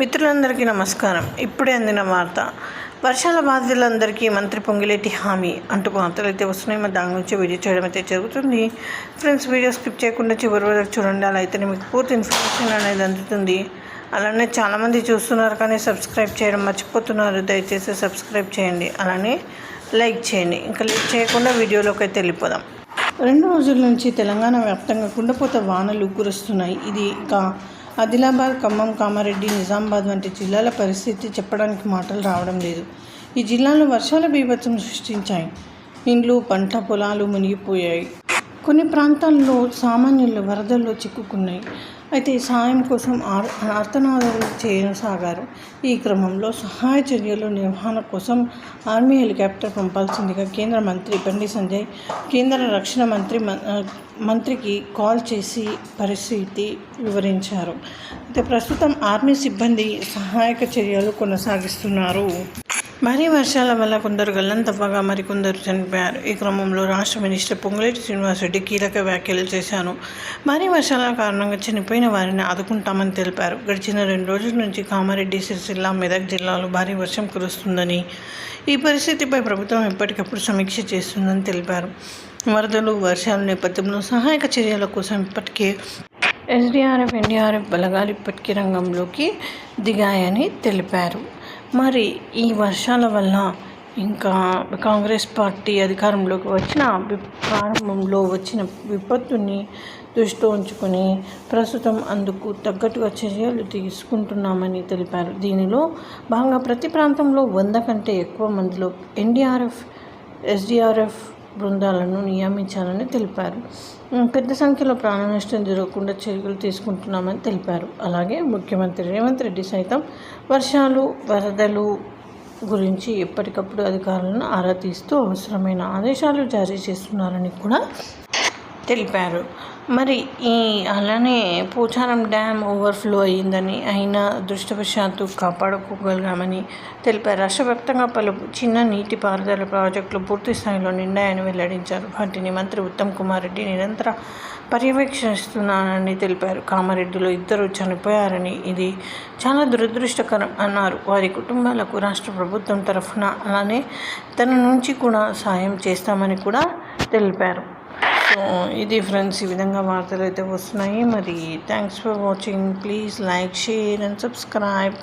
మిత్రులందరికీ నమస్కారం. ఇప్పుడే అందిన వార్త. వర్షాల బాధితులందరికీ మంత్రి పొంగిలేటి హామీ అంటూ వార్తలు అయితే వస్తున్నాయి. మరి దాని గురించి వీడియో చేయడం అయితే జరుగుతుంది. ఫ్రెండ్స్ వీడియో స్కిప్ చేయకుండా చివరి వరకు చూడండి. అలా అయితేనే మీకు పూర్తి ఇన్ఫర్మేషన్ అనేది అందుతుంది. అలానే చాలామంది చూస్తున్నారు కానీ సబ్స్క్రైబ్ చేయడం మర్చిపోతున్నారు. దయచేసి సబ్స్క్రైబ్ చేయండి. అలానే లైక్ చేయండి. ఇంకా లైక్ చేయకుండా వీడియోలోకి అయితే వెళ్ళిపోదాం. రెండు రోజుల నుంచి తెలంగాణ వ్యాప్తంగా కుండపోత వానలు కురుస్తున్నాయి. ఇది ఇక ఆదిలాబాద్ ఖమ్మం కామారెడ్డి నిజామాబాద్ వంటి జిల్లాల పరిస్థితి చెప్పడానికి మాటలు రావడం లేదు. ఈ జిల్లాలో వర్షాల బీభత్సం సృష్టించాయి. ఇండ్లు పంట పొలాలు మునిగిపోయాయి. కొన్ని ప్రాంతాల్లో సామాన్యులు వరదల్లో చిక్కుకున్నాయి. అయితే సాయం కోసం ఆర్ ఆర్తనాదాలు చేయసాగారు. ఈ క్రమంలో సహాయ చర్యలు నిర్వహణ కోసం ఆర్మీ హెలికాప్టర్ పంపాల్సిందిగా కేంద్ర మంత్రి బండి సంజయ్ కేంద్ర రక్షణ మంత్రి మంత్రికి కాల్ చేసి పరిస్థితి వివరించారు. అయితే ప్రస్తుతం ఆర్మీ సిబ్బంది సహాయక చర్యలు కొనసాగిస్తున్నారు. భారీ వర్షాల వల్ల కొందరు గల్లంతవ్వగా మరికొందరు చనిపోయారు. ఈ క్రమంలో రాష్ట్ర మినిస్టర్ పొంగులేటి శ్రీనివాసరెడ్డి కీలక వ్యాఖ్యలు చేశారు. భారీ వర్షాల కారణంగా చనిపోయిన వారిని ఆదుకుంటామని తెలిపారు. గడిచిన రెండు రోజుల నుంచి కామారెడ్డి సిరిసిల్ల మెదక్ జిల్లాలో భారీ వర్షం కురుస్తుందని ఈ పరిస్థితిపై ప్రభుత్వం ఎప్పటికప్పుడు సమీక్ష చేస్తుందని తెలిపారు. వరదలు వర్షాల నేపథ్యంలో సహాయక చర్యల కోసం ఇప్పటికే ఎస్డీఆర్ఎఫ్ ఎన్డీఆర్ఎఫ్ బలగాలు ఇప్పటికీ రంగంలోకి దిగాయని తెలిపారు. మరి ఈ వర్షాల వల్ల ఇంకా కాంగ్రెస్ పార్టీ అధికారంలోకి వచ్చిన ప్రారంభంలో వచ్చిన విపత్తుని దృష్టిలో ఉంచుకొని ప్రస్తుతం అందుకు తగ్గట్టుగా చర్యలు తీసుకుంటున్నామని తెలిపారు. దీనిలో భాగంగా ప్రతి ప్రాంతంలో వంద కంటే ఎక్కువ మందిలో ఎన్డీఆర్ఎఫ్ ఎస్డీఆర్ఎఫ్ బృందాలను నియమించాలని తెలిపారు. పెద్ద సంఖ్యలో ప్రాణ నష్టం జరగకుండా చర్యలు తీసుకుంటున్నామని తెలిపారు. అలాగే ముఖ్యమంత్రి రేవంత్ రెడ్డి సైతం వర్షాలు వరదలు గురించి ఎప్పటికప్పుడు అధికారులను ఆరా తీస్తూ అవసరమైన ఆదేశాలు జారీ చేస్తున్నారని కూడా తెలిపారు. మరి ఈ అలానే పోచారం డ్యామ్ ఓవర్ఫ్లో అయ్యిందని అయినా దృష్టవశాత్తు కాపాడుకోగలిగామని తెలిపారు. రాష్ట్ర వ్యాప్తంగా పలు చిన్న నీటిపారుదల ప్రాజెక్టులు పూర్తి స్థాయిలో నిండాయని వెల్లడించారు. వాటిని మంత్రి ఉత్తమ్ కుమార్ రెడ్డి నిరంతర పర్యవేక్షిస్తున్నానని తెలిపారు. కామారెడ్డిలో ఇద్దరు చనిపోయారని ఇది చాలా దురదృష్టకరం అన్నారు. వారి కుటుంబాలకు రాష్ట్ర ప్రభుత్వం తరఫున అలానే తన నుంచి కూడా సాయం చేస్తామని కూడా తెలిపారు. సో ఇది ఫ్రెండ్స్ ఈ విధంగా వార్తలు అయితే వస్తున్నాయి. మరి thanks for watching please like share and subscribe